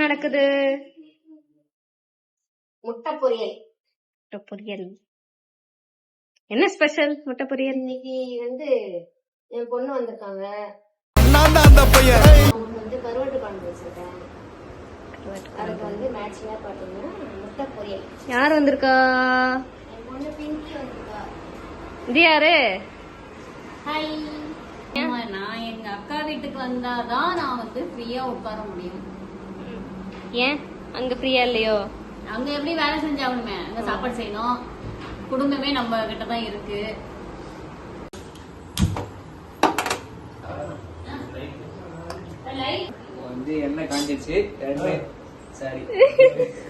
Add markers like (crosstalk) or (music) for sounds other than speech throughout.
நடக்குது? முட்டை பொரியல் முட்டை பொரியல் என்ன ஸ்பெஷல் முட்டை பொரியல் இன்னைக்கு வந்து என் பொண்ணு வந்திருக்காங்க. நான் தான் அந்த பையன். அவங்க வந்து கருவாட்டு குழம்பு வச்சிருக்கேன். அதுக்கு வந்து மேட்சிங்கா பாத்தீங்கன்னா முட்டை பொரியல் யார் வந்திருக்கா? என் பொண்ணு பிங்கி வந்திருக்கா. இது யாரு? ஹாய் நான் எங்க அக்கா வீட்டுக்கு வந்தாதான் நான் வந்து ஃப்ரீயா உட்கார முடியும். ஏன்? அங்க ஃப்ரீயா இல்லையோ? அங்க எப்படி வேலை செஞ்சாகணுமே? அங்க சாப்பாடு செய்யணும். குடும்பமே நம்ம கிட்ட தான் இருக்கு. வந்து என்ன காஞ்சிச்சு சாரி (laughs)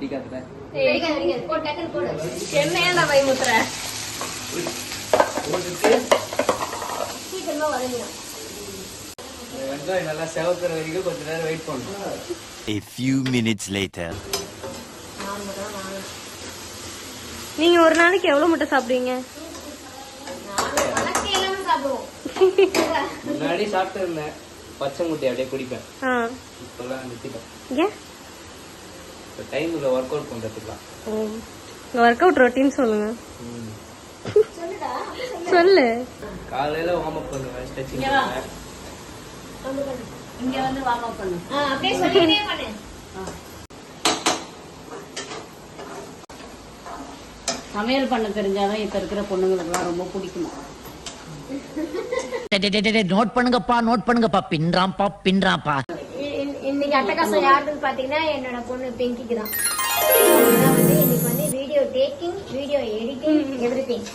வெடிக்காதுல பயமுத்துற வெங்காயம் நல்லா செவக்கிற வரைக்கும் கொஞ்ச நேரம் வெயிட் பண்ணணும் A few minutes later. நீங்க ஒரு நாளைக்கு எவ்வளவு முட்டை சாப்பிடுவீங்க? முன்னாடி சாப்பிட்டு இருந்தேன். பச்சை முட்டை அப்படியே குடிப்பேன். ஆ. இப்பெல்லாம் நிறுத்திட்டேன். ஏன்? இப்போ டைம் இல்லை ஒர்க் அவுட் பண்றதுக்குலாம். ஒர்க் அவுட் ரொட்டீன் சொல்லுங்க. சொல்லு. காலையில வார்ம் அப் பண்ணுவேன் ஸ்ட்ரெச்சிங் இங்க. பண்ணுவேன். வந்து வார்ம் அப் பண்ணு. ஆ, அப்படியே சொல்லிட்டே பண்ணு. சமையல் பண்ண தெரிஞ்சாதான் இப்ப இருக்கிற பொண்ணுங்களுக்குலாம் ரொம்ப பிடிக்குமா. நோட் பண்ணுங்கப்பா நோட் பண்ணுங்கப்பா பின்றாம்பா பின்றாம்பா இ- இ- இன்னைக்கு அட்டகாசம் யாருன்னு பாத்தீங்கன்னா என்னோட பொண்ணு பிங்கிக்கு தான். வந்து இன்னைக்கு வந்து video taking video editing everything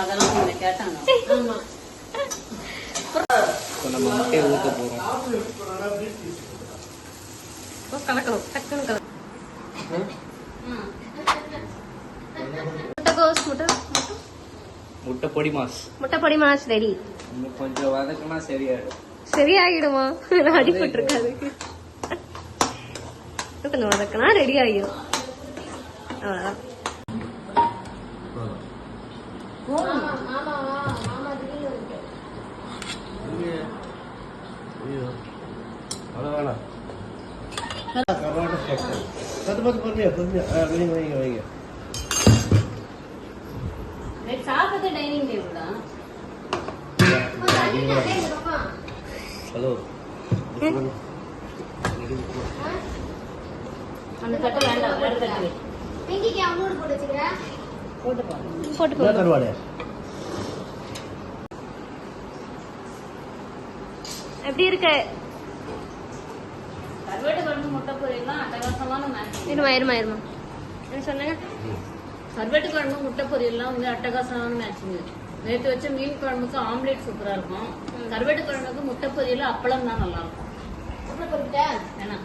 அதெல்லாம் உங்களை கேட்டாங்க. ஆமா. நம்ம முட்டையை ஊற்ற போறோம். கலக்கணும். டக்குன்னு கலக்கணும். முட்டைகோஸ் முட்டை முட்டை பொடி மாஸ். முட்டை பொடி மாஸ் ரெடி இன்னும் கொஞ்சம் வதக்குனா சரியாயிடும். சரியாகிடுமா அடிபட்டு இருக்காது கொஞ்சம் வதக்கினா ரெடி ஆகிடும் அவ்வளவுதான்? மாமா மாமா திடீர்னு வந்துட்டு சாப்பிட்டு டைனிங் டேபிள் தான் ஹலோ அந்த தட்டு வேண்டாம் வேற தட்டு வை. பிங்கிக்கு அவனோடு போட்டு வச்சுக்கிறேன் போட்டு பாருங்க போட்டுக்கோ எப்படி இருக்கு? கருவாட்டு குழம்பு முட்டை பொரியல்லாம் அட்டகாசமான மேட்ச் இருமா இருமா இருமா. என்ன சொன்னாங்க? கருவாட்டு குழம்பு முட்டை பொரியல்லாம் வந்து அட்டகாசமான மேட்சுங்க நேற்று வச்ச மீன் குழம்புக்கு ஆம்லேட் சூப்பரா இருக்கும். கருவாட்டு குழம்புக்கு முட்டை பொரியல் அப்பளம் தான் நல்லா இருக்கும் வேணாம்.